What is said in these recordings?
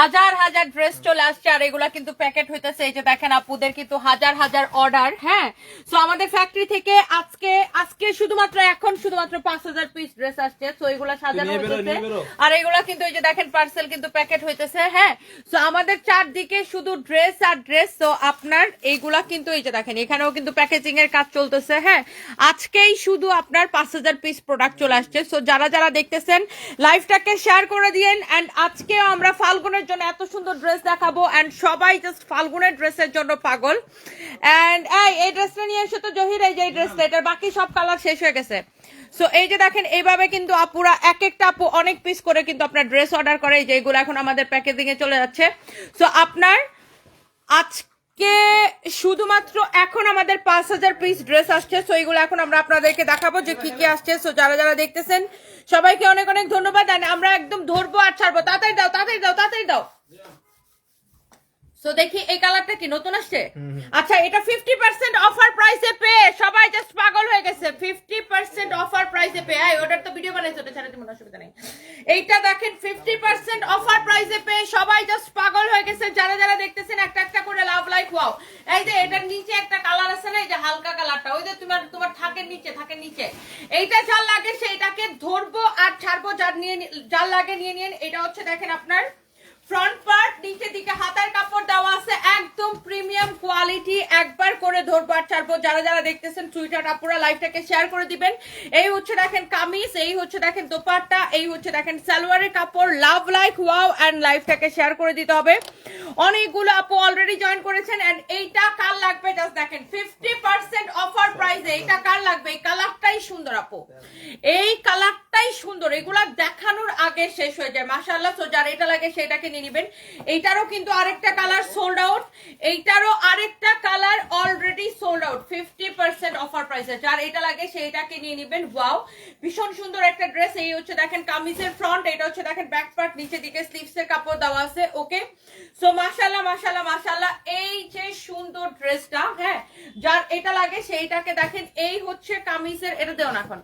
হাজার হাজার ড্রেস চলে আসছে আর এগুলা কিন্তু প্যাকেট হইতেছে। এই যে দেখেন আপুদের কিন্তু হাজার হাজার অর্ডার হ্যাঁ? তো আমাদের ফ্যাক্টরি থেকে আজকে আজকে শুধুমাত্র এখন শুধুমাত্র পাঁচ হাজার পিস ড্রেস আসছে। তো এগুলা সাজানো হইতেছে। আর এগুলা কিন্তু এই যে দেখেন পার্সেল কিন্তু প্যাকেট হইতেছে। হ্যাঁ? তো আমাদের চারদিকে শুধু ড্রেস আর ড্রেস তো আপনার এইগুলা কিন্তু এই যে দেখেন এখানেও কিন্তু প্যাকেজিং এর কাজ চলতেছে। হ্যাঁ? আজকেই শুধু আপনার পাঁচ হাজার পিস প্রোডাক্ট চলে আসছে। সো যারা যারা দেখতেছেন লাইভটাকে শেয়ার করে দিয়েন। অ্যান্ড আজকেও আমরা ফাল্গুনের জন্য এত সুন্দর ড্রেস দেখাবো অ্যান্ড সবাই জাস্ট ফাল্গুনের ড্রেসের জন্য পাগল। অ্যান্ড এই ড্রেসটা নিয়ে এসে তো জহির, এই যে এই ড্রেসটা এটার বাকি সব কালার শেষ হয়ে গেছে। সো এই যে দেখেন, এইভাবে কিন্তু আপুরা এক একটা আপু অনেক পিস করে কিন্তু আপনার ড্রেস অর্ডার করে, এই যে এগুলো এখন আমাদের প্যাকেজিংয়ে চলে যাচ্ছে। সো আপনার আজকে শুধুমাত্র এখন আমাদের পাঁচ হাজার পিস ড্রেস আসছে সো এইগুলো এখন আমরা আপনাদেরকে দেখাবো যে কি কি আসছে। সো যারা যারা দেখতেছেন, সবাইকে অনেক অনেক ধন্যবাদ। আমরা একদম ধরবো আর ছাড়বো। তাড়াতাড়ি দাও তাড়াতাড়ি দাও তাড়াতাড়ি দাও। সো দেখি এই কালারটা কি নতুন আসছে? আচ্ছা এটা ফিফটি পার্সেন্ট অফার প্রাইসে পেয়ে সবাই জাস্ট পাগল হয়ে গেছে। ফিফটি পার্সেন্ট অফার প্রাইসে পেয়ে। এই ওটার তো ভিডিও বানাইছে ওটা ছাড়া তেমন অসুবিধা নেই। এইটা দেখেন ফিফটি পার্সেন্ট অফার প্রাইসে পেয়ে সবাই জাস্ট পাগল হয়ে গেছে। যারা যারা দেখতেছেন একটা একটা করে লাভ লাইক ওয়াও এই যে এটার নিচে একটা কালার আছে না এই যে হালকা কালারটা ওই যে তোমার তোমার থাকের নিচে থাকের নিচে। এইটা যার লাগে সেইটাকে ধরবো আর ছাড়বো যার নিয়ে যার লাগে নিয়ে নিন এটা হচ্ছে দেখেন আপনার ফ্রন্ট পার্ট নিচে দিকে হাতার কাপড় দেওয়া আছে, একদম প্রিমিয়াম কোয়ালিটি একবার করে ধরবো আর ছাড়বো। যারা যারা দেখতেছেন সুইটার আপুরা লাইভটাকে শেয়ার করে দিবেন। এই হচ্ছে দেখেন কামিজ, এই হচ্ছে দেখেন দোপাট্টা, এই হচ্ছে দেখেন সালোয়ারের কাপড় লাভ লাইক ওয়াও এন্ড লাইভটাকে শেয়ার করে দিতে হবে। অনেকগুলো আপু অলরেডি জয়েন করেছেন এন্ড এইটা কার লাগবে? জাস্ট দেখেন ফিফটি পার্সেন্ট অফার প্রাইসে এইটা কার লাগবে? এই কালারটাই সুন্দর, আপু। এই কালারটাই সুন্দর, এগুলা দেখানোর আগে শেষ হয়ে যায়। মাশাআল্লাহ সো যার এটা লাগে সেটাকে নিয়ে নিবেন। এইটারও কিন্তু আরেকটা কালার সোল্ড আউট এইটারও আরেকটা colour already sold out fifty percent offer প্রাইসে যার এটা লাগে সেইটাকে নিয়ে নিবেন। ওয়াও ভীষণ সুন্দর একটা ড্রেস এই হচ্ছে দেখেন কামিজের ফ্রন্ট এটা হচ্ছে দেখেন ব্যাক পার্ট নিচে দিকে স্লিভস এর কাপড় দেওয়া আছে। ওকে সো মাশাআল্লাহ মাশাআল্লাহ মাশাআল্লাহ, এই যে সুন্দর ড্রেসটা হ্যাঁ? যার এটা লাগে সেইটাকে দেখেন, এই হচ্ছে কামিজের, এটা দেও না এখন।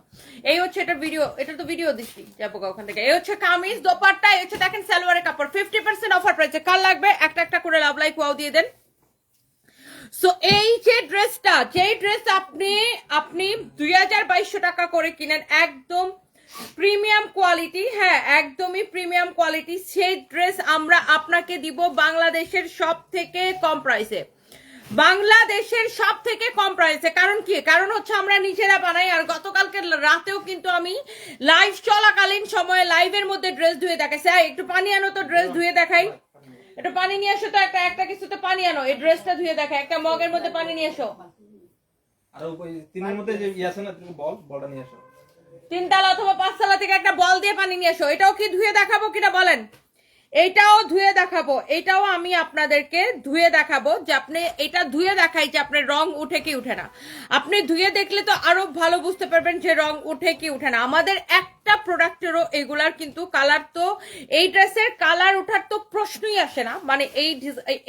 এই হচ্ছে এটা ভিডিও এটা তো ভিডিও দিচ্ছি। যাব ওখান থেকে। এই হচ্ছে কামিজ দোপাট্টা, এই হচ্ছে দেখেন সালোয়ারের কাপড়। ফিফটি পার্সেন্ট অফার প্রাইসে কার লাগবে? একটা একটা করে লাভ লাইক ওয়াও দিয়ে দেন। সো এই যে ড্রেসটা যেই ড্রেস আপনি আপনি দুই হাজার বাইশশো টাকা করে কিনেন, একদম প্রিমিয়াম কোয়ালিটি হ্যাঁ একদমই প্রিমিয়াম কোয়ালিটি সেই ড্রেস আমরা আপনাকে দিব বাংলাদেশের সব থেকে কম প্রাইসে বাংলাদেশের সব থেকে কম প্রাইসে কারণ কি? কারণ হচ্ছে আমরা নিজেরা বানাই আর গতকালকে রাতেও কিন্তু আমি লাইভ চলাকালীন সময়ে লাইভের মধ্যে ড্রেস ধুয়ে দেখাইছি। এই, একটু পানি আনো তো ড্রেস ধুয়ে দেখাই। একটু পানি নিয়ে আসো তো একটা একটা কিছুতে পানি আনো। এই ড্রেসটা ধুয়ে দেখাই একটা মগের মধ্যে পানি নিয়ে যে ইয়ে নিয়ে আসো তিনতলা অথবা পাঁচতলা থেকে একটা বল দিয়ে পানি নিয়ে আসো এটাও কি ধুয়ে দেখাবো কিনা বলেন? এইটাও ধুয়ে দেখাবো, এটাও আমি আপনাদেরকে ধুয়ে দেখাবো যে আপনি এটা ধুয়ে দেখাই যে আপনার রং উঠে কি উঠে না। আপনি ধুয়ে দেখলে তো আরও ভালো বুঝতে পারবেন যে রং উঠে কি উঠে না। আমাদের একটা প্রোডাক্টেরও এগুলার কিন্তু কালার তো এই ড্রেসের কালার ওঠার তো প্রশ্নই আসে না। মানে এই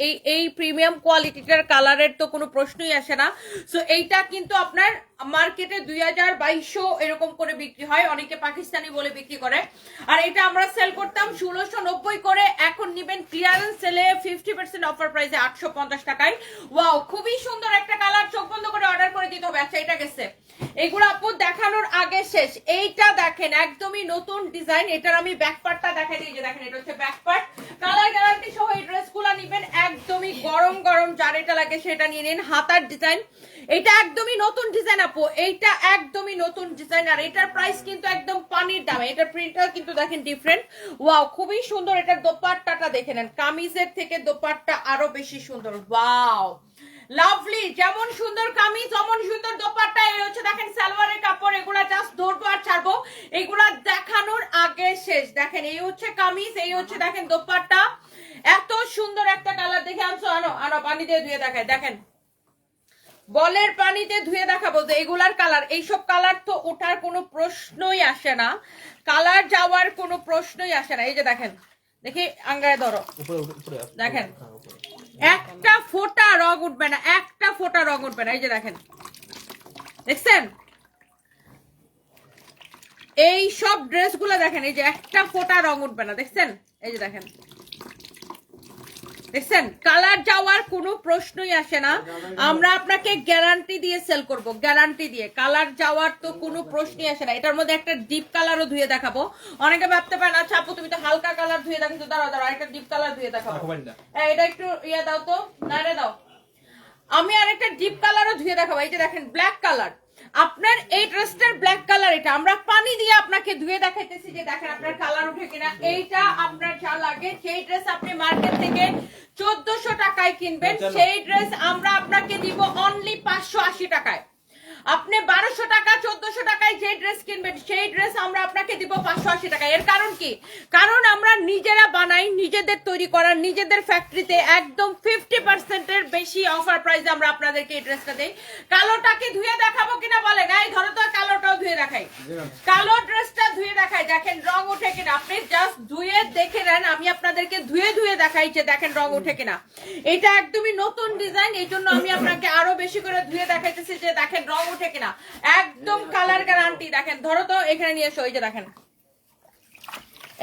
এই এই প্রিমিয়াম কোয়ালিটিটার কালারের তো কোনো প্রশ্নই আসে না। সো এইটা কিন্তু আপনার মার্কেটে দুই হাজার বাইশশো এরকম করে বিক্রি হয়। অনেকে পাকিস্তানি বলে বিক্রি করে। আর এটা আমরা সেল করতাম ষোলোশো নব্বই করে। এখন নিবেন ক্লিয়ারেন্স সেলে ফিফটি পার্সেন্ট অফার প্রাইসে আটশো পঞ্চাশ টাকায়। ওয়াও খুবই সুন্দর একটা কালার চোখ বন্ধ করে অর্ডার করে দিতে হবে। আচ্ছা এটা গেছে। এইগুলো আপু দেখানোর আগে শেষ। এইটা দেখেন একদমই নতুন ডিজাইন এটার আমি ব্যাক পার্টটা দেখাই দিই যে দেখেন, এটা হচ্ছে ব্যাক পার্ট কালার গ্যারান্টি সহ এই ড্রেসগুলো নিবেন, একদমই গরম গরম, যার এটা লাগে সেটা নিয়ে নিন, হাতার ডিজাইন এটা একদমই নতুন ডিজাইন আপু, এইটা একদমই নতুন ডিজাইন আর এটার প্রাইস কিন্তু একদম পানির দামে, এটার প্রিন্টটা কিন্তু দেখেন ডিফারেন্ট ওয়াও খুবই সুন্দর এটার দোপাট্টাটা দেখে নেন, কামিজের থেকে দোপাট্টা আরও বেশি সুন্দর। ওয়াও লাভলি যেমন সুন্দর কামিজ যেমন সুন্দর দোপাট্টা। এই হচ্ছে দেখেন সালোয়ারের কাপড় এগুলা জাস্ট ধরবো আর ছাড়বো। এগুলা দেখানোর আগে শেষ। দেখেন এই হচ্ছে কামিজ এই হচ্ছে দেখেন দোপাট্টা। এত সুন্দর একটা কালার। দেখে আনছো? আনো আনো পানি দিয়ে ধুয়ে দেখায় দেখেন বলের পানিতে ধুয়ে দেখাবো যে এগুলার কালার। এইসব কালার তো ওঠার কোনো প্রশ্নই আসে না। কালার যাওয়ার কোনো প্রশ্নই আসে না। এই যে দেখেন দেখি আঙ্গায় ধরো। দেখেন। একটা ফোটা রং উঠবে না, একটা ফোটা রং উঠবে না। এই যে দেখেন। দেখছেন? এই সব ড্রেসগুলো দেখেন, এই যে একটা ফোটা রং উঠবে না। দেখছেন? এই যে দেখেন। দেখছেন কালার যাওয়ার কোনো প্রশ্নই আসে না। আমরা আপনাকে গ্যারান্টি দিয়ে সেল করব গ্যারান্টি দিয়ে। কালার যাওয়ার তো কোনো প্রশ্নই আসে না। এটার মধ্যে একটা ডিপ কালারও ধুয়ে দেখাবো। অনেকে ভাবতে পারেন আচ্ছা আপু তুমি তো হালকা কালার ধুয়ে দেখো দাঁড়াও দাঁড়াও একটা ডিপ কালার ধুয়ে দেখাবো। এটা একটু ইয়ে দাও তো না দাও। আমি আরেকটা ডিপ কালারও ধুয়ে দেখাবো। এই যে দেখেন ব্ল্যাক কালার আপনার এই ড্রেসটার ব্ল্যাক কালার এটা। আমরা পানি দিয়ে আপনাকে ধুয়ে দেখাইতেছি যে দেখেন আপনার কালার উঠে কিনা। এইটা আপনার যা লাগে সেই ড্রেস আপনি মার্কেট থেকে চোদ্দশো টাকায় কিনবেন। সেই ড্রেস আমরা আপনাকে দিব অনলি পাঁচশো আশি টাকায়। আপনি বারোশো টাকা চোদ্দশো টাকায় যে ড্রেস কিনবেন সেই ড্রেস আমরা আপনাকে দিব পাঁচশো আশি টাকা? এর কারণ কি? কারণ আমরা নিজেরা বানাই, নিজেদের তৈরি করার নিজেদের ফ্যাক্টরিতে একদম ফিফটি পার্সেন্টের বেশি অফার প্রাইসে আমরা আপনাদেরকে এই ড্রেসটা দেই। কালোটাকে ধুয়ে দেখাবো কিনা বলে? গাই ধরো তো, কালোটাও ধুয়ে দেখাই। কালো ড্রেসটা ধুয়ে দেখাই। দেখেন রং ওঠে কিনা? আপনি জাস্ট ধুয়ে দেখে নেন। আমি আপনাদেরকে ধুয়ে ধুয়ে দেখাই যে দেখেন রং ওঠে কিনা। এটা একদমই নতুন ডিজাইন এই জন্য আমি আপনাকে আরও বেশি করে ধুয়ে দেখাইতেছি যে দেখেন রং ওঠে কিনা। একদম কালার গ্যারান্টি দেখেন, ধরো তো, এখানে নিয়ে এসো, এই যে দেখেন।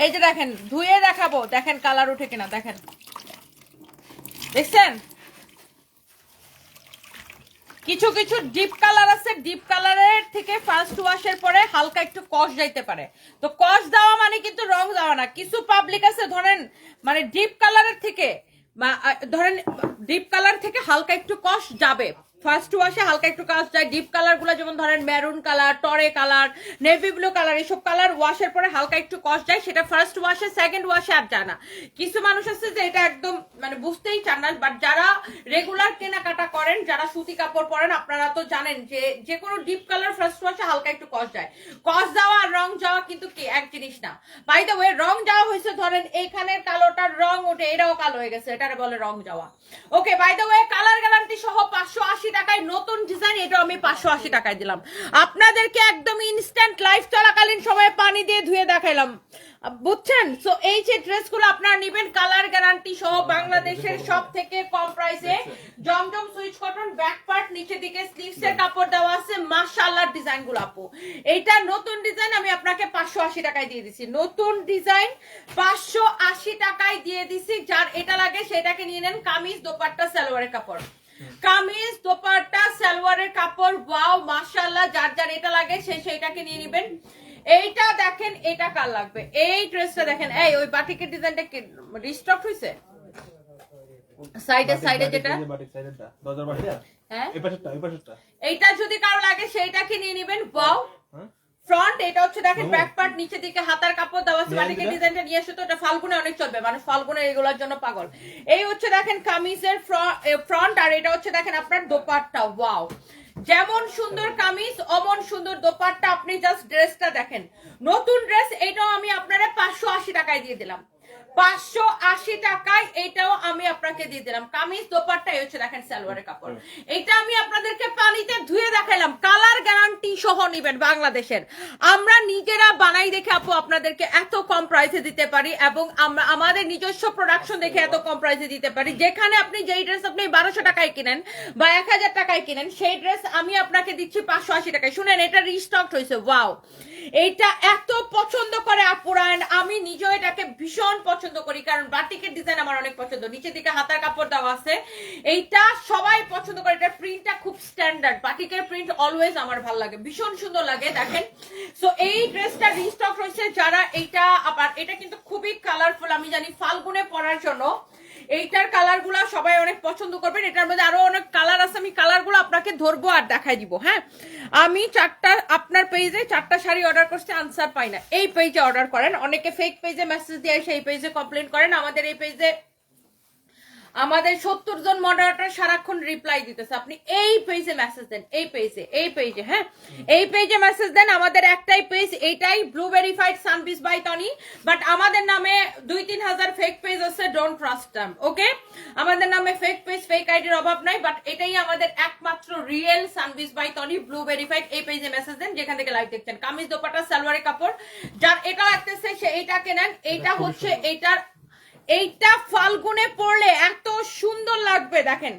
এই যে দেখেন, ধুয়ে দেখাবো। দেখেন কালার উঠে কিনা, দেখেন। দেখছেন? কিছু কিছু ডিপ কালার আছে, ডিপ কালারের থেকে ফার্স্ট ওয়াশের পরে হালকা একটু কষ যাইতে পারে। তো কষ দেওয়া মানে কিন্তু রং দেওয়া না। কিছু পাবলিক আছে, ধরেন মানে ডিপ কালারের থেকে ধরেন, ডিপ কালার থেকে হালকা একটু কষ যাবে। ফার্স্ট ওয়াশে হালকা একটু কাজ যায় ডিপ কালারগুলো যেমন ধরেন মেরুন কালার টরে কালার নেভি ব্লু কালার এসব কালার ওয়াশের পরে হালকা একটু কষ যায়, সেটা ফার্স্ট ওয়াশে সেকেন্ড ওয়াশে আর যায় না। কিছু মানুষ আছে যে এটা একদম মানে বুঝতেই চান না বাট যারা রেগুলার কেনাকাটা করেন, যারা সুতি কাপড় পরেন, আপনারা তো জানেন যে যে কোনো ডিপ কালার ফার্স্ট ওয়াশে হালকা একটু কষ যায়। কষ যাওয়া আর রং যাওয়া কিন্তু কি, এক জিনিস না। বাই দ্য ওয়ে রং যাওয়া হয়েছে, ধরেন এইখানের কালোটার রং ওঠে, এটাও কালো হয়ে গেছে, এটারে বলে রং যাওয়া। Okay by the way colour guarantee সহ পাঁচশো আশি টাকায় নতুন ডিজাইন এটাও আমি পাঁচশো আশি টাকায় দিলাম। আপনাদেরকে একদম ইনস্ট্যান্ট লাইফ চলাকালীন সময়ে পানি দিয়ে ধুয়ে দেখাইলাম। বুঝছেন? সো এই যে ড্রেসগুলো আপনারা নেবেন কালার গ্যারান্টি সহ বাংলাদেশের সব থেকে কম প্রাইসে জমজম সুইচ কটন ব্যাক পার্ট নিচে দিকে স্লিভস এর কাপড় দেওয়া আছে। মাশাআল্লাহ ডিজাইনগুলো আপু। এইটা নতুন ডিজাইন আমি আপনাকে পাঁচশো আশি টাকায় দিয়ে দিছি। নতুন ডিজাইন পাঁচশো আশি টাকায় দিয়ে দিছি। যার এটা লাগে সেটাকে নিয়ে নেন কামিজ, দোপাট্টা, সালোয়ারের কাপড়। কামিজ দোপাট্টা সালোয়ারের কাপড় ওয়াও মাশাআল্লাহ যার যার এটা লাগে সে সেইটাকে নিয়ে নেবেন এইটা দেখেন এটা কার লাগবে এই ড্রেসটা দেখেন এই ওই বাটিকের ডিজাইনটা কি রিস্টক হইছে সাইডে সাইডে যেটা? হ্যাঁ পাশেরটা। এইটা যদি কারও লাগে সেইটাকে নিয়ে নেবেন ওয়াও হ্যাঁ? ফ্রন্ট এটা হচ্ছে দেখেন। ব্যাক পার্ট নিচে দিকে হাতার কাপড় দেওয়া আছে নিয়ে বাটিকের ডিজাইনটা নিয়ে এসে তো এটা ফাল্গুনে অনেক চলবে মানে ফাল্গুনে এগুলোর জন্য পাগল। এই হচ্ছে দেখেন কামিজের ফ্রন্ট আর এটা হচ্ছে দেখেন আপনার দোপাট্টা ওয়াও যেমন সুন্দর কামিজ অমন সুন্দর দোপাট্টা আপনি জাস্ট ড্রেসটা দেখেন। নতুন ড্রেস এটাও আমি আপনারা পাঁচশো আশি টাকায় দিয়ে দিলাম। পাঁচশো আশি টাকায় এটাও আমি আপনাকে দিয়ে দিলাম। কামিজ দোপাট্টা হচ্ছে দেখেন সালোয়ারের কাপড়। এটা আমি আপনাদেরকে পানিতে ধুয়ে দেখাইলাম। কালার গ্যারান্টি সহ নিবেন বাংলাদেশের। আমরা নিজেরা বানাই দেখে আপু আপনাদেরকে এত কম প্রাইসে দিতে পারি এবং আমরা আমাদের নিজস্ব প্রোডাকশন দেখে এত কম প্রাইসে দিতে পারি। যেখানে আপনি যেই ড্রেস আপনি বারোশো টাকায় কিনেন বা এক হাজার টাকায় কিনেন সেই ড্রেস আমি আপনাকে দিচ্ছি পাঁচশো আশি টাকায়। শুনেন এটা রিস্টক হয়েছে। ওয়াও এইটা এত পছন্দ করে আপুরা আমি নিজেও এটাকে ভীষণ পছন্দ করি, কারণ বাটিকের ডিজাইন আমার অনেক পছন্দ। নিচের দিকে হাতার কাপড় দেওয়া আছে। এইটা সবাই পছন্দ করে। এটা প্রিন্টটা খুব স্ট্যান্ডার্ড বাটিকের প্রিন্ট অলওয়েজ আমার ভালো লাগে। ভীষণ সুন্দর লাগে, দেখেন। সো এই ড্রেসটা রিস্টক রয়েছে যারা এইটা আবার, এটা কিন্তু খুবই কালারফুল আমি জানি, ফাল্গুনে পরার জন্য। এইটার কালারগুলা সবাই অনেক পছন্দ করবেন। এটার মধ্যে আরও অনেক কালার আছে, আমি কালারগুলো আপনাকে ধরবো আর দেখাই দিব হ্যাঁ? আমি চারটা, আপনার পেজে চারটা শাড়ি অর্ডার করছে আনসার পাই না। এই পেজে অর্ডার করেন, অনেকে ফেক পেজে মেসেজ দিয়ে সেই পেজে কমপ্লেন করেন, আমাদের এই পেজে আমাদের সত্তর জন মডারেটর সারাক্ষণ রিপ্লাই দিতেছে। আপনি এই পেজে মেসেজ দেন এই পেজে এই পেজে হ্যাঁ? এই পেজে মেসেজ দেন আমাদের একটাই পেজ এইটাই blue verified Sunbis by Tony but আমাদের নামে দুই তিন হাজার ফেক পেজ আছে ডোন্ট ট্রাস্ট দেম ওকে আমাদের নামে ফেক পেজ ফেক আইডির অভাব নাই বাট এটাই আমাদের একমাত্র real Sunbis by Tony blue verified এই পেজে মেসেজ দেন যেখান থেকে লাইভ দেখছেন। কামিজ দোপাটা সালোয়ারের কাপড় যার এটা লাগতেছে সে এইটা কেনেন এইটা হচ্ছে এইটার এইটা ফাল্গুনে পড়লে এত সুন্দর লাগবে দেখেন।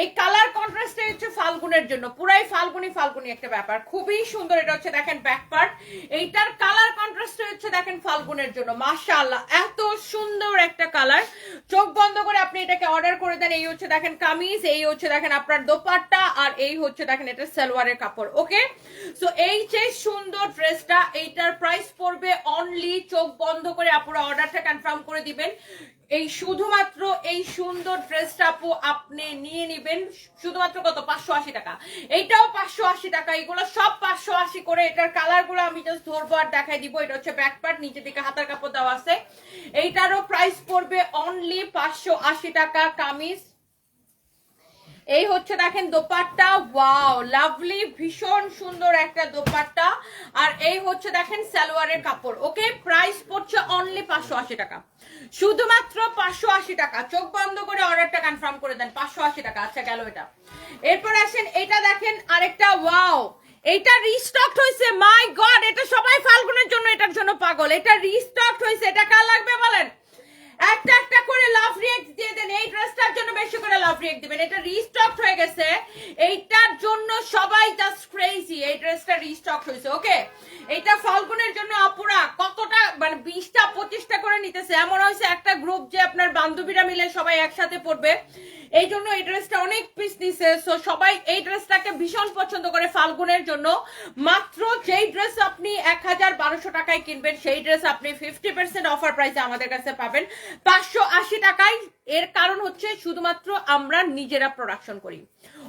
এই কালার কন্ট্রাস্টে হচ্ছে ফাল্গুনের জন্য। পুরাই ফাল্গুনি ফাল্গুনি একটা ব্যাপার। খুবই সুন্দর এটা হচ্ছে দেখেন ব্যাক পার্ট এইটার কালার কন্ট্রাস্টে হচ্ছে দেখেন ফাল্গুনের জন্য। মাশাআল্লাহ, এত সুন্দর একটা কালার চোখ বন্ধ করে আপনি এটাকে অর্ডার করে দেন। এই হচ্ছে দেখেন কামিজ, এই হচ্ছে দেখেন আপনার দোপাট্টা, আর এই হচ্ছে দেখেন এটা সালোয়ারের কাপড় ওকে সো এই যে সুন্দর ড্রেসটা এইটার প্রাইস পড়বে অনলি চোখ বন্ধ করে। আপুরা অর্ডারটা কনফার্ম করে দিবেন। এই শুধুমাত্র এই সুন্দর ড্রেসটা আপু আপনি নিয়ে নেবেন। শুধুমাত্র কত? পাঁচশো আশি টাকা। এইটাও পাঁচশো আশি টাকা। এগুলো সব পাঁচশো আশি করে এটার কালারগুলো আমি জাস্ট ধরবো আর দেখাই দিব। এটা হচ্ছে ব্যাক পার্ট নিচে দিকে হাতার কাপড় দেওয়া আছে। এইটারও প্রাইস পড়বে অনলি পাঁচশো আশি টাকা। কামিজ এই হচ্ছে দেখেন দোপাট্টা। ওয়াও, লাভলি, ভীষণ সুন্দর একটা দোপাট্টা। আর এই হচ্ছে দেখেন সালোয়ারের কাপড়। ওকে প্রাইস পড়ছে অনলি পাঁচশো আশি টাকা। শুধুমাত্র পাঁচশো আশি টাকা। চোখ বন্ধ করে অর্ডারটা কনফার্ম করে দেন, পাঁচশো আশি টাকা। আচ্ছা গেল এটা। এরপর আসেন, এটা দেখেন আরেকটা, ওয়াও। এটা রিস্টক হয়েছে। মাই গড এটা সবাই ফাল্গুনের জন্য এটার জন্য পাগল। এটা রিস্টক হয়েছে। এটা কার লাগবে বলেন? একটা একটা করে লাভ রিয়েক্ট দিয়ে দেন। এই ড্রেসটার জন্য বেশি করে লাভ রিয়েক্ট দিবেন। এটা রিস্টক হয়ে গেছে। এইটার জন্য সবাই জাস্ট ক্রেজি এই ড্রেসটা রিস্টক হয়েছে ওকে এটা ফাল্গুনের জন্য আপুরা কতটা মানে বিশটা, পঁচিশটা করে নিতেছে। এমন হয়েছে একটা গ্রুপ যে আপনার বান্ধবীরা মিলে সবাই একসাথে পড়বে। এই জন্য এই ড্রেসটা অনেক পিস নিছে। সো সবাই এই ড্রেসটাকে ভীষণ পছন্দ করে ফাল্গুনের জন্য। মাত্র যেই ড্রেস আপনি এক হাজার বারোশো টাকায় কিনবেন, সেই ড্রেস আপনি ফিফটি পার্সেন্ট অফার প্রাইসে আমাদের কাছে পাবেন। পাঁচশো আশি টাকায়। এর কারণ হচ্ছে, শুধুমাত্র আমরা নিজেরা প্রোডাকশন করি।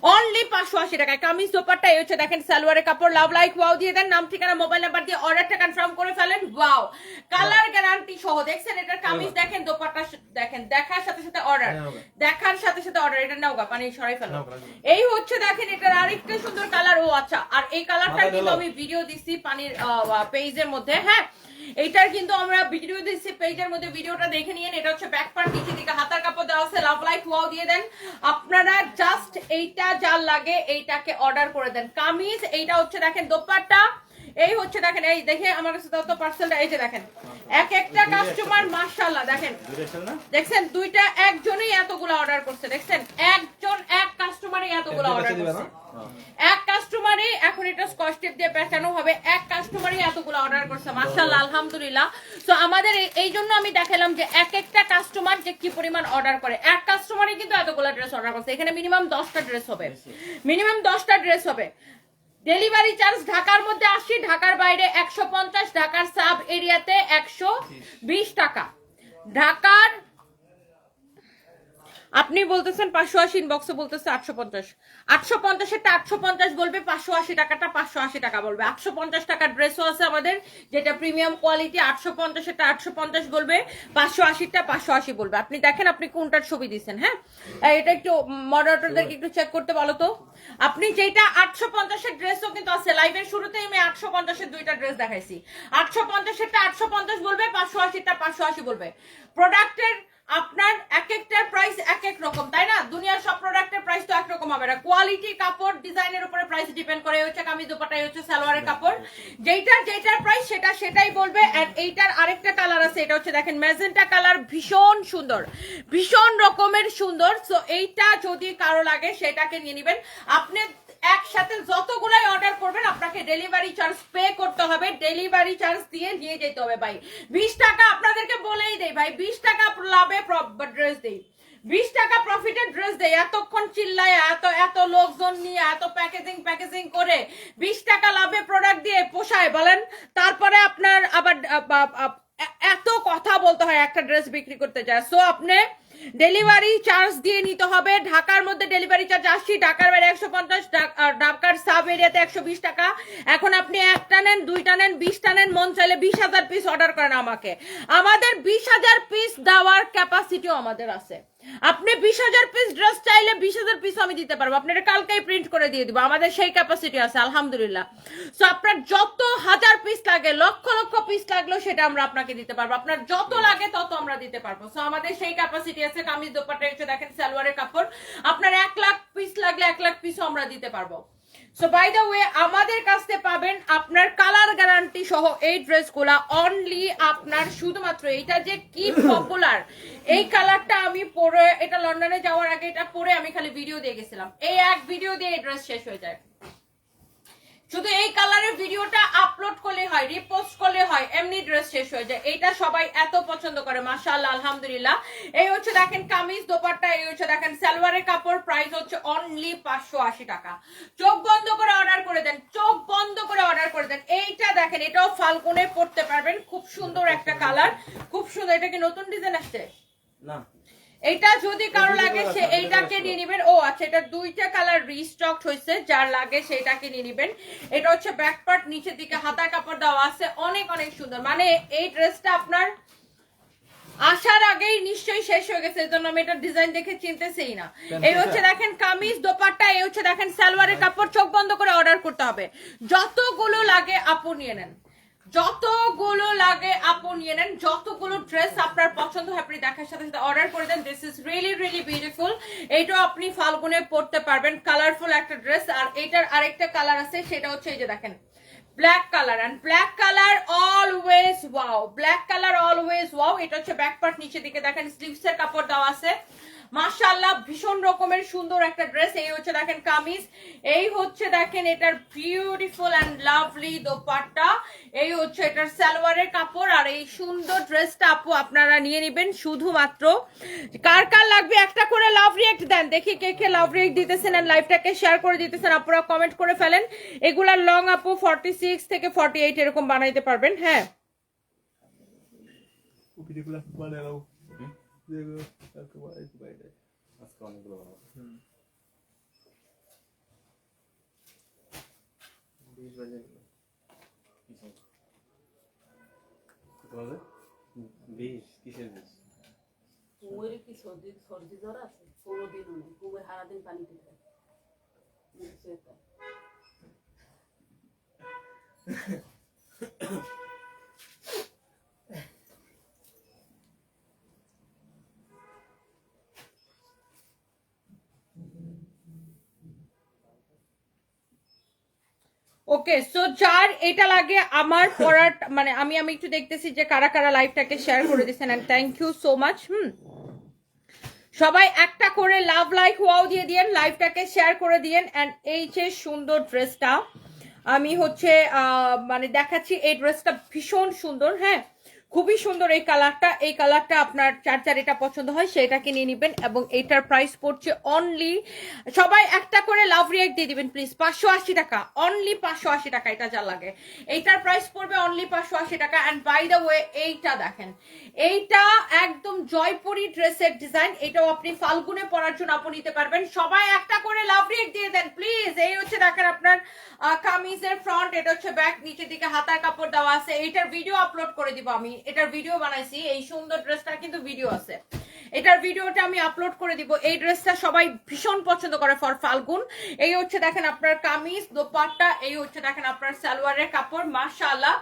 অনলি পাঁচশো আশি টাকায়। কামিজ দোপারটা এই হচ্ছে দেখেন সালোয়ারের কাপড় লাভ লাইক ওয়াও দিয়ে দেন নাম ঠিকানা মোবাইল নাম্বার দিয়ে অর্ডারটা কনফার্ম করে ফেলেন ওয়াও কালার গ্যারান্টি সহ দেখছেন এটার কামিজ দেখেন দোপারটা দেখেন দেখার সাথে সাথে অর্ডার হ্যাঁ, দেখার সাথে সাথে অর্ডার এটা নাও পানি সরাই ফেলো। এই হচ্ছে দেখেন এটার আরেকটা সুন্দর কালার ও আচ্ছা। আর এই কালারটা কিন্তু আমি ভিডিও দিচ্ছি পানির পেজের মধ্যে হ্যাঁ? এইটার কিন্তু আমরা ভিডিও দিচ্ছি পেজের মধ্যে ভিডিওটা দেখে নিয়েন। এটা হচ্ছে ব্যাক পার্ট নিচে দিকে হাতার কাপড় দেওয়া আছে লাভ লাইফ ওয়াও দিয়ে দেন। আপনারা জাস্ট এইটা যার লাগে এইটাকে অর্ডার করে দেন। কামিজ, এইটা হচ্ছে দেখেন দোপাট্টা। এই হচ্ছে দেখেন এই দেখে আমার কাছে তো পার্সেলটা এই যে দেখেন। এক একটা কাস্টমার মাশাআল্লাহ দেখেন। দেখছেন দুইটা একজনই এতগুলো অর্ডার করছে দেখছেন? একজন এক কাস্টমারই এতগুলো অর্ডার করছে। এক কাস্টমারই এখন এটা স্কচ টেপ দিয়ে পেঁচানো হবে এক কাস্টমারই এতগুলো অর্ডার করছে মাশাআল্লাহ আলহামদুলিল্লাহ। তো আমাদের এই- এই জন্য আমি দেখালাম যে এক একটা কাস্টমার যে কি পরিমাণ অর্ডার করে। এক কাস্টমারই কিন্তু এতগুলো ড্রেস অর্ডার করছে এখানে মিনিমাম দশটা ড্রেস হবে। মিনিমাম দশটা ড্রেস হবে। ডেলিভারি চার্জ ঢাকার মধ্যে আশি, ঢাকার বাইরে একশো পঞ্চাশ, ঢাকার সাব এরিয়াতে একশো বিশ টাকা। ঢাকার আপনি বলতেছেন পাঁচশো আশি ইনবক্সে বলতেছে আটশো পঞ্চাশ। আটশো পঞ্চাশেরটা আটশো পঞ্চাশ বলবে, পাঁচশো আশি টাকাটা পাঁচশো আশি টাকা বলবে। আটশো পঞ্চাশ টাকার ড্রেসও আছে আমাদের, যেটা প্রিমিয়াম কোয়ালিটি আটশো পঞ্চাশেরটা আটশো পঞ্চাশ বলবে, পাঁচশো আশিটা পাঁচশো আশি বলবে। আপনি দেখেন আপনি কোনটার ছবি দিচ্ছেন হ্যাঁ? এটা একটু মডারেটরদেরকে একটু চেক করতে বলো তো। আপনি যেটা আটশো পঞ্চাশের ড্রেসও কিন্তু আছে লাইভের শুরুতেই আমি আটশো পঞ্চাশের দুইটা ড্রেস দেখাইছি। আটশো পঞ্চাশেরটা আটশো পঞ্চাশ বলবে, পাঁচশো আশিটা পাঁচশো আশি বলবে। প্রোডাক্টের আপনার এক একটার প্রাইস এক এক রকম তাই না? দুনিয়ার সব প্রোডাক্টের প্রাইস তো একরকম হবে না। কোয়ালিটি কাপড় ডিজাইনের উপরে প্রাইস ডিপেন্ড করে হচ্ছে কামিজ দোপাটাই হচ্ছে সালোয়ারের কাপড়। যেইটার যেটার প্রাইস সেটা সেটাই বলবে। এন্ড এইটার আরেকটা কালার আছে এটা হচ্ছে দেখেন ম্যাজেন্টা কালার ভীষণ সুন্দর ভীষণ রকমের সুন্দর। সো এইটা যদি কারও লাগে সেটাকে নিয়ে নেবেন। আপনি একসাথে যতগুলাই অর্ডার করবেন, আপনাকে ডেলিভারি চার্জ পে করতে হবে। ডেলিভারি চার্জ দিয়ে নিয়ে যেতে হবে ভাই। বিশ টাকা আপনাদেরকে বলেই দেই ভাই, বিশ টাকা লাভে ড্রেস দেই। বিশ টাকা প্রফিটের ড্রেস দেয় এতক্ষণ চিল্লায়, এত এত লোকজন নিয়ে, এত প্যাকেজিং প্যাকেজিং করে বিশ টাকা লাভে প্রোডাক্ট দিয়ে পোষায় বলেন। তারপরে আপনার আবার এত কথা বলতে হয় একটা ড্রেস বিক্রি করতে যায়। সো আপনি ডেলিভারি চার্জ দিয়ে নিতে হবে। ঢাকার মধ্যে ডেলিভারি চার্জ আশি ঢাকার বাইরে একশো পঞ্চাশ ঢাকার সাব এরিয়াতে একশো বিশ টাকা। এখন আপনি একটা নেন, দুইটা নেন, বিশটা নেন, মন চাইলে বিশ হাজার পিস অর্ডার করেন আমাকে। আমাদের বিশ হাজার পিস দেওয়ার ক্যাপাসিটিও আমাদের আছে। আপনি বিশ হাজার পিস ড্রেস চাইলে বিশ হাজার পিস আমি দিতে পারব। আপনার কালকেই প্রিন্ট করে দিয়ে দিব। আমাদের সেই ক্যাপাসিটি আছে, আলহামদুলিল্লাহ। সো আপনার যত হাজার পিস লাগে, লক্ষ লক্ষ পিস লাগলেও সেটা আমরা আপনাকে দিতে পারব। আপনার যত লাগে তত আমরা দিতে পারব। সো আমাদের সেই ক্যাপাসিটি আছে, কামিজ দোপাটা এসে দেখেন, সালোয়ারের কাপড়। আপনার এক লাখ পিস লাগলে এক লাখ পিসও আমরা দিতে পারব। সো বাই দ্য ওয়ে আমাদের কাছে পাবেন আপনার কালার গ্যারান্টি সহ এই ড্রেসগুলা অনলি আপনার শুধুমাত্র এটা যে কি পপুলার এই কালারটা আমি পরে, এটা লন্ডনে যাওয়ার আগে, এটা পরে আমি খালি ভিডিও দিয়ে গেছিলাম। এই এক ভিডিও দিয়ে এই ড্রেস শেষ হয়ে যায়। শুধু এই কালারের ভিডিওটা আপলোড করলে হয় রিপোস্ট করলে হয় এমনি ড্রেস শেষ হয়ে যায়। এটা সবাই এত পছন্দ করে মাশাআল্লাহ আলহামদুলিল্লাহ। এই হচ্ছে দেখেন কামিজ দোপাট্টা এই হচ্ছে দেখেন সালোয়ারের কাপড় প্রাইস হচ্ছে অনলি পাঁচশো আশি টাকা। চোখ বন্ধ করে অর্ডার করে দেন চোখ বন্ধ করে অর্ডার করে দেন। এইটা দেখেন এটাও ফাল্গুনে পড়তে পারবেন। খুব সুন্দর একটা কালার খুব সুন্দর। এটা কি নতুন ডিজাইন আসছে? না। এটা যদি কারও লাগে সে এইটাকে নিয়ে নিবেন। ও আচ্ছা এটা দুইটা কালার রিস্টক হয়েছে যার লাগে সেটাকে নিয়ে নিবেন। এটা হচ্ছে ব্যাক পার্ট নিচের দিকে হাতা কাপড় দেওয়া আছে। অনেক অনেক সুন্দর। মানে এই ড্রেসটা আপনার আসার আগেই নিশ্চয়ই শেষ হয়ে গেছে এজন্য আমি এটা ডিজাইন দেখে চিনতেছেই না। এই হচ্ছে দেখেন কামিজ দোপাট্টা এই হচ্ছে দেখেন সালোয়ারের কাপড় চোখ বন্ধ করে অর্ডার করতে হবে। যতগুলো লাগে আপু নিয়ে নেন। যতগুলো লাগে আপু নিয়ে নেন, যতগুলো ড্রেস আপনার পছন্দ হয়, আপনি দেখার সাথে সাথে অর্ডার করে দেন। This is really really beautiful এইটাও আপনি ফাল্গুনে পড়তে পারবেন। কালারফুল একটা ড্রেস আর এটার আরেকটা কালার আছে, সেটা হচ্ছে এই যে দেখেন black colour and black colour always wow black colour always wow এটা হচ্ছে ব্যাক পার্ট নিচের দিকে দেখেন স্লিভস এর কাপড় দেওয়া আছে। মাশাআল্লাহ ভীষণ রকমের সুন্দর একটা ড্রেস এই হচ্ছে দেখেন কামিজ এই হচ্ছে দেখেন এটার বিউটিফুল অ্যান্ড লাভলি দোপাট্টা। এই হচ্ছে এটার সালোয়ারের কাপড় আর এই সুন্দর ড্রেসটা আপু আপনারা নিয়ে নেবেন শুধুমাত্র। কার কার লাগবে? একটা করে লাভ রিয়েক্ট দেন। দেখি কে কে লাভ রিয়েক্ট দিতেছেন আর লাইভটাকে শেয়ার করে দিতেছেন। আপুরা কমেন্ট করে ফেলেন। এগুলার লং আপু ফর্টি সিক্স থেকে ফর্টি এইট এরকম বানাইতে পারবেন হ্যাঁ? উপরে মানে নাও দেখো কালকে বাইরে বাইরে আজকে অনেকগুলো বানাবো বিশ বাজে কত হবে বিশ কিসের বিশ কুমের কি সর্দি সর্দি জ্বর আছে? কোনো দিনও নেই। কুমের সারাদিন পানিতে থাকে সেটা ওকে সো যার এটা লাগে আমার পড়ার মানে আমি আমি একটু দেখতেছি যে কারা কারা লাইভটাকে শেয়ার করে দিচ্ছেন and thank you so much hmm. সবাই একটা করে লাভ লাইক হুয়াও দিয়ে দিয়েন লাইভটাকে শেয়ার করে দিয়েন অ্যান্ড এই যে সুন্দর ড্রেসটা আমি হচ্ছে মানে দেখাচ্ছি এই ড্রেসটা ভীষণ সুন্দর হ্যাঁ। খুবই সুন্দর এই কালারটা। এই কালারটা আপনার চার চার এটা পছন্দ হয়, সেটাকে নিয়ে নেবেন এবং এটার প্রাইস পড়ছে অনলি সবাই একটা করে লাভ রিয়েক্ট দিয়ে দিবেন প্লিজ পাঁচশো আশি টাকা। অনলি পাঁচশো আশি টাকা এটা যা লাগে। এইটার প্রাইস পড়বে অনলি পাঁচশো আশি টাকা। অ্যান্ড বাই দ্য ওয়ে এইটা দেখেন। এইটা একদম জয়পুরি ড্রেসের ডিজাইন এটাও আপনি ফাল্গুনে পরার জন্য আপনি নিতে পারবেন। সবাই একটা করে লাভ রিয়েক্ট দিয়ে দেন প্লিজ এই হচ্ছে দেখেন আপনার কামিজের ফ্রন্ট এটা হচ্ছে ব্যাক নিচের দিকে হাতার কাপড় দেওয়া আছে। এইটার ভিডিও আপলোড করে দিব আমি। এটার ভিডিও বানাইছি এই সুন্দর ড্রেসটার কিন্তু ভিডিও আছে। এটার ভিডিওটা আমি আপলোড করে দিব। এই ড্রেসটা সবাই ভীষণ পছন্দ করে ফর ফাল্গুন এই হচ্ছে দেখেন আপনার কামিজ, দোপাট্টা, এই হচ্ছে দেখেন আপনার সালোয়ারের কাপড়, মাশাআল্লাহ।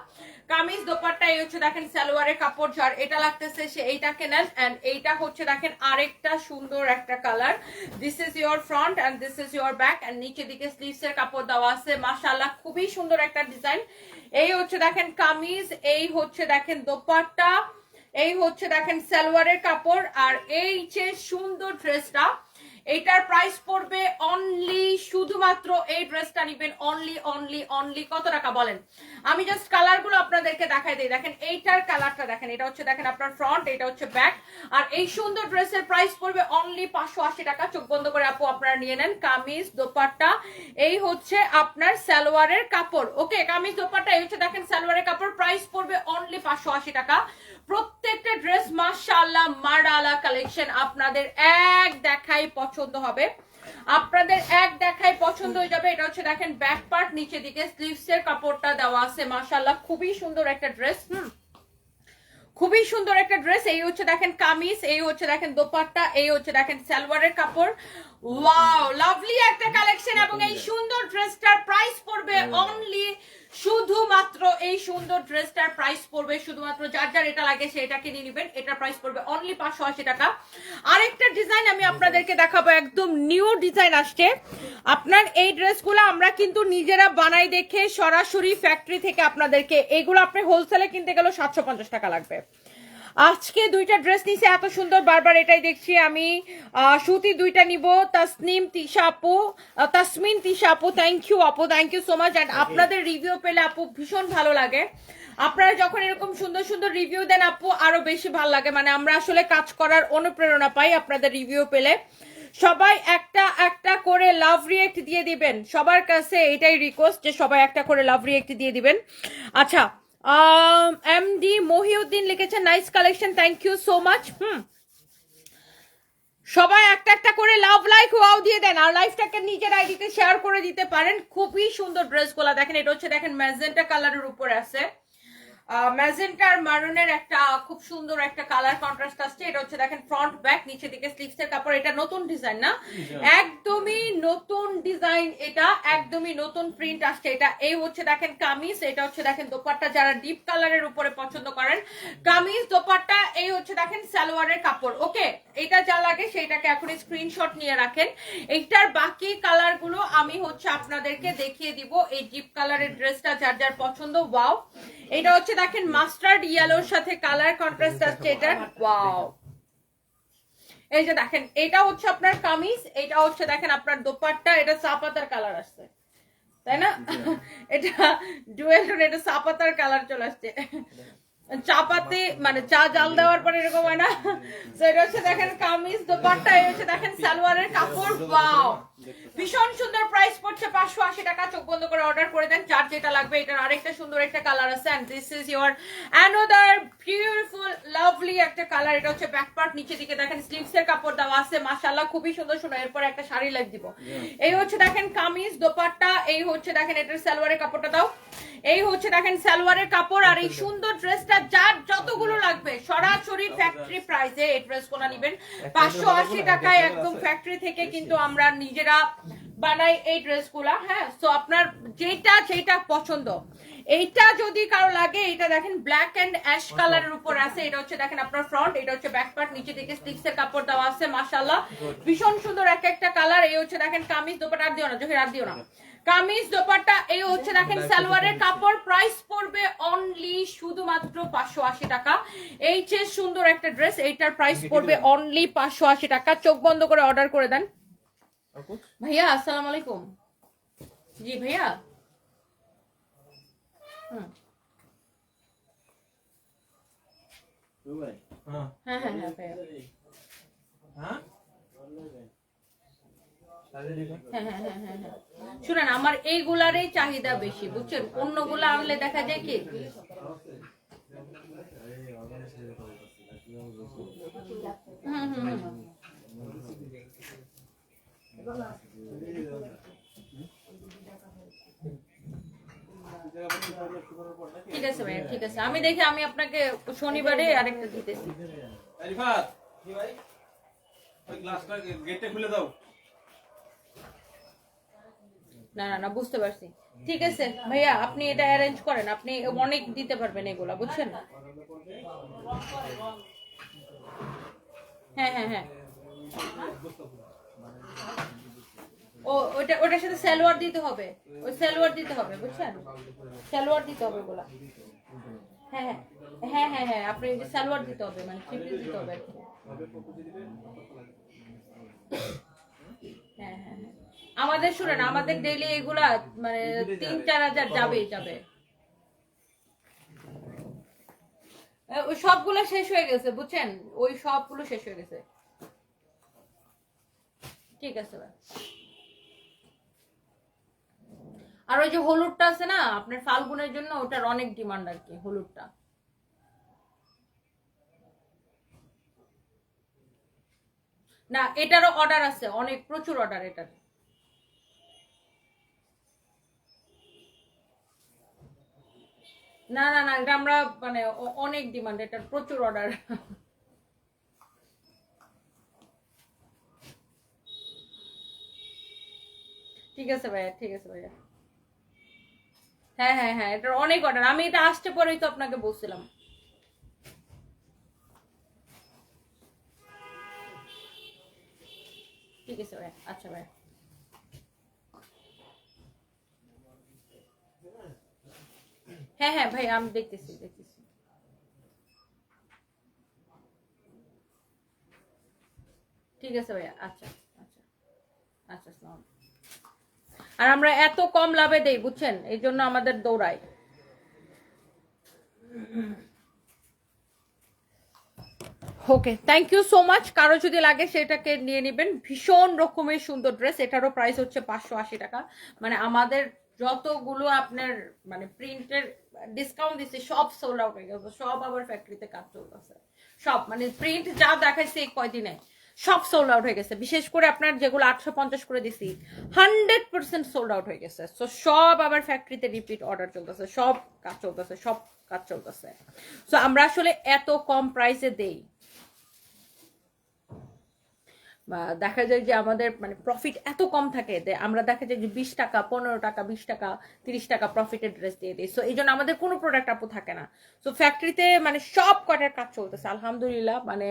কামিজ, দোপাট্টা, এই হচ্ছে দেখেন সালোয়ারের কাপড় যার এটা লাগতেছে সে এইটাকে নেন অ্যান্ড এইটা হচ্ছে দেখেন আরেকটা সুন্দর একটা colour this is your front and this is your back and নিচে দিকে স্লিভস এর কাপড় দেওয়া আছে। মাশাআল্লাহ, খুবই সুন্দর একটা ডিজাইন এই হচ্ছে দেখেন কামিজ, এই হচ্ছে দেখেন দোপাট্টা। এই হচ্ছে দেখেন সালোয়ারের কাপড় আর এই যে সুন্দর ড্রেসটা এটার প্রাইস পড়বে অনলি শুধুমাত্র এই ড্রেসটা নিবেন অনলি অনলি অনলি কত টাকা বলেন? আমি জাস্ট কালারগুলো আপনাদেরকে দেখাই দিই। দেখেন, এইটার কালারটা দেখেন। এটা হচ্ছে, দেখেন আপনার ফ্রন্ট এটা হচ্ছে ব্যাক আর এই সুন্দর ড্রেসের প্রাইস পড়বে অনলি পাঁচশো আশি টাকা। চোখ বন্ধ করে আপু, আপনারা নিয়ে নেন। কামিজ, দোপাট্টা। এই হচ্ছে আপনার সালোয়ারের কাপড়। ওকে, কামিজ, দোপাট্টা, এই হচ্ছে, দেখেন, সালোয়ারের কাপড়। প্রাইস পড়বে অনলি পাঁচশো আশি টাকা। প্রত্যেকটা ড্রেস মাশাআল্লাহ, মারালা কালেকশন আপনাদের এক দেখাই পছন্দ। হবে। আপনাদের এক দেখাই পছন্দ হয়ে যাবে এটা হচ্ছে দেখেন ব্যাক পার্ট নিচে দিকে স্লিভস এর কাপড়টা দেওয়া আছে মাশাআল্লাহ খুবই সুন্দর একটা ড্রেস হুম? খুবই সুন্দর একটা ড্রেস এই হচ্ছে দেখেন কামিজ এই হচ্ছে দেখেন দোপাট্টা এই হচ্ছে দেখেন সালোয়ারের কাপড়। ওয়াও লাভলি একটা কালেকশন এবং এই সুন্দর ড্রেসটার প্রাইস পড়বে অনলি শুধুমাত্র এই সুন্দর ড্রেসটার প্রাইস পড়বে শুধুমাত্র যার যার এটা লাগে সে এটা কিনে নেবেন। এটার প্রাইস পড়বে অনলি পাঁচশো আশি টাকা। আরেকটা ডিজাইন আমি আপনাদেরকে দেখাবো, একদম নিউ ডিজাইন আসছে। আপনার এই ড্রেসগুলো আমরা কিন্তু নিজেরা বানাই দেখে সরাসরি ফ্যাক্টরি থেকে আপনাদেরকে, এগুলো আপনি হোলসেলে কিনতে গেলেও সাতশো পঞ্চাশ টাকা লাগবে। আজকে দুইটা ড্রেস নিছে এত সুন্দর বারবার এটাই দেখছি আমি। সুতি দুইটা নিব তাসনিম তিশা আপু। তাসমিন তিশা আপু থ্যাংক ইউ আপু thank you so much and আপনাদের রিভিউ পেলে আপু ভীষণ ভালো লাগে। আপনারা যখন এরকম সুন্দর সুন্দর রিভিউ দেন আপু আরও বেশি ভালো লাগে। মানে আমরা আসলে কাজ করার অনুপ্রেরণা পাই আপনাদের রিভিউ পেলে। সবাই একটা একটা করে লাভ রিয়েক্ট দিয়ে দিবেন। সবার কাছে এটাই রিকোয়েস্ট যে সবাই একটা করে লাভ রিয়েক্ট দিয়ে দিবেন। আচ্ছা এম ডি মহিউদ্দিন লিখেছেন nice collection thank you so much hmm. সবাই একটা একটা করে লাভ লাইক ওয়াও দিয়ে দেন, আর লাইফটাকে নিজের আইডিতে শেয়ার করে দিতে পারেন। খুবই সুন্দর ড্রেসগুলো দেখেন, এটা হচ্ছে, দেখেন ম্যাজেন্টা কালারের উপর আছে। ম্যাজেন্টা আর মারুনের একটা খুব সুন্দর একটা কালার কন্ট্রাস্ট আসছে। এটা হচ্ছে দেখেন ফ্রন্ট ব্যাক নিচে দিকে স্লিভস এর কাপড়। এটা নতুন ডিজাইন না? একদমই নতুন ডিজাইন এটা একদমই নতুন প্রিন্ট আসছে। এটা এই হচ্ছে দেখেন কামিজ এটা হচ্ছে দেখেন দোপাট্টা। যারা ডিপ কালারের উপরে পছন্দ করেন কামিজ দোপাট্টা এই হচ্ছে দেখেন সালোয়ারের কাপড়। ওকে এটা যা লাগে সেটাকে এখন স্ক্রিনশট নিয়ে রাখেন। এইটার বাকি কালারগুলো আমি হচ্ছে আপনাদেরকে দেখিয়ে দিব। এই ডিপ কালারের ড্রেসটা যার যার পছন্দ ওয়াও এটা হচ্ছে দেখেন মাস্টার্ড ইয়েলোর সাথে কালার কন্ট্রাস্ট আসছে এটা ওয়াও এই যে দেখেন এটা হচ্ছে আপনার কামিজ এটা হচ্ছে দেখেন আপনার দোপাট্টা এটা চাপাতার কালার আসছে। তাই না? এটা ডুয়েল এটা চাপাতার কালার চলে আসছে। চাপাতে মানে চা জাল দেওয়ার পরে এরকম হয় না? তো এটা হচ্ছে দেখেন কামিজ দোপাট্টা এই হচ্ছে দেখেন সালোয়ারের কাপড় ওয়াও। ভীষণ সুন্দর প্রাইস পড়ছে পাঁচশো আশি টাকা। চোখ বন্ধ করে অর্ডার করে দেন যার যেটা লাগবে এটার আরেকটা সুন্দর একটা কালার আছে and this is your another beautiful lovely একটা কালার এটা হচ্ছে ব্যাক পার্ট নিচে দিকে দেখেন স্লিভস এর কাপড় দেওয়া আছে। মাশাআল্লাহ খুবই সুন্দর সুন্দর এরপর একটা শাড়ি লাইক দিব। এই হচ্ছে দেখেন কামিজ দোপাট্টা এই হচ্ছে দেখেন এটার সালোয়ারের কাপড়টা দাও। এই হচ্ছে দেখেন সালোয়ারের কাপড় আর এই সুন্দর ড্রেসটা যার যতগুলো লাগবে সরাসরি ফ্যাক্টরি প্রাইসে এই নিবেন। পাঁচশো আশি টাকায় একদম ফ্যাক্টরি থেকে কিন্তু আমরা নিজেরা বানাই এই ড্রেসগুলা হ্যাঁ? আপনার যেটা যেটা পছন্দ। এইটা যদি কারও লাগে এটা দেখেন ব্ল্যাক এন্ড অ্যাশ কালারের উপর আছে। এটা হচ্ছে দেখেন আপনার ফ্রন্ট এটা হচ্ছে ব্যাক পার্ট নিচে দিকে স্টিক্স এর কাপড় দেওয়া আছে মাশাআল্লাহ। ভীষণ সুন্দর এক একটা কালার এই হচ্ছে দেখেন কামিজ দোপাটা আর দিও না জহির আর দিও না। কামিজ দোপাট্টা এই হচ্ছে দেখেন সালোয়ারের কাপড়। প্রাইস পড়বে অনলি শুধুমাত্র পাঁচশো আশি টাকা। এই যে সুন্দর একটা ড্রেস এইটার প্রাইস পড়বে অনলি পাঁচশো আশি টাকা। চোখ বন্ধ করে অর্ডার করে দেন। ভাইয়া আসসালামু আলাইকুম। জি ভাইয়া। হুম। হ্যাঁ হ্যাঁ হ্যাঁ হ্যাঁ ভাইয়া। হ্যাঁ শাড়ি দেখুন। হ্যাঁ হ্যাঁ হ্যাঁ হ্যাঁ হ্যাঁ শুনেন, আমার এইগুলারই চাহিদা বেশি, বুঝছেন? অন্যগুলা আনলে দেখা যায় কি? হুম হুম ঠিক আছে ভাইয়া, ঠিক আছে। আমি দেখি, আমি আপনাকে শনিবারে আরেকটা দিতেছি। ওই গ্লাসটা গেটে খুলে দাও। না না না, বুঝতে পারছি। ঠিক আছে, ভাইয়া, আপনি এটা অ্যারেঞ্জ করেন, আপনি অনেক দিতে পারবেন এগুলা, বুঝছেন? হ্যাঁ হ্যাঁ হ্যাঁ। ও ওটা ওটার সাথে সালোয়ার দিতে হবে। ওই সালোয়ার দিতে হবে, বুঝছেন? সালোয়ার দিতে হবে ওগুলা হ্যাঁ হ্যাঁ হ্যাঁ হ্যাঁ হ্যাঁ আপনি সালোয়ার দিতে হবে মানে থ্রি দিতে হবে। হ্যাঁ হ্যাঁ হ্যাঁ। আমাদের শুনেন, আমাদের ডেইলি এগুলা মানে তিন, চার হাজার যাবেই যাবে। ওই সবগুলো শেষ হয়ে গেছে, বুঝছেন? ওই সবগুলো শেষ হয়ে গেছে। ঠিক আছে আর ওই যে হলুদটা আছে না, আপনার ফাল্গুনের জন্য, ওটার অনেক ডিমান্ড আর কি, হলুদটা। না, এটারও অর্ডার আছে, অনেক, প্রচুর অর্ডার এটার। না না না, এটা আমরা মানে অনেক ডিমান্ড এটার প্রচুর অর্ডার ঠিক আছে ভাইয়া, ঠিক আছে ভাইয়া। হ্যাঁ হ্যাঁ হ্যাঁ এটার অনেক অর্ডার আমি এটা আসতে পরেই তো আপনাকে বলছিলাম। ঠিক আছে ভাইয়া আচ্ছা ভাইয়া। হ্যাঁ হ্যাঁ ভাই, আমি দেখতেছি দেখতেছি। ঠিক আছে ভাইয়া আচ্ছা আচ্ছা আচ্ছা আর আমরা এত কম লাভে দেই, বুঝছেন? এই জন্য আমাদের দৌড়াই। Okay thank you so much কারও যদি লাগে সেটাকে নিয়ে নেবেন। ভীষণ রকমের সুন্দর ড্রেস এটারও প্রাইস হচ্ছে পাঁচশো আশি টাকা। মানে আমাদের যতগুলো আপনার মানে প্রিন্টের ডিসকাউন্ট দিচ্ছে সব সোল আউট হয়ে গেছে। সব আবার ফ্যাক্টরিতে কাজ চলতেছে। সব মানে প্রিন্ট যা দেখাইছে এই কয়দিনে, সব সোল্ড আউট হয়ে গেছে। বিশেষ করে আপনার যেগুলো আটশো পঞ্চাশ করে দিছি হান্ড্রেড পার্সেন্ট সোল্ড আউট হয়ে গেছে। সো সব আবার ফ্যাক্টরিতে রিপিট অর্ডার চলতেছে। সব কাজ চলতেছে, সব কাজ চলতেছে। সো আমরা আসলে এত কম প্রাইসে দেই বা দেখা যায় যে আমাদের মানে প্রফিট এত কম থাকে আমরা দেখা যায় যে বিশ টাকা, পনেরো টাকা, বিশ টাকা, তিরিশ টাকা প্রফিটের ড্রেস দিয়ে দিই। সো এই জন্য আমাদের কোনো প্রোডাক্ট আপু থাকে না। সো ফ্যাক্টরিতে মানে সব কটার কাজ চলতেছে, আলহামদুলিল্লাহ। মানে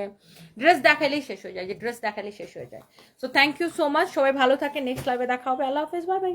ড্রেস দেখালেই শেষ হয়ে যায়, যে ড্রেস দেখালেই শেষ হয়ে যায়। So thank you so much সবাই ভালো থাকে নেক্সট লাইভে দেখা হবে। আল্লাহ হাফেজ। Bye bye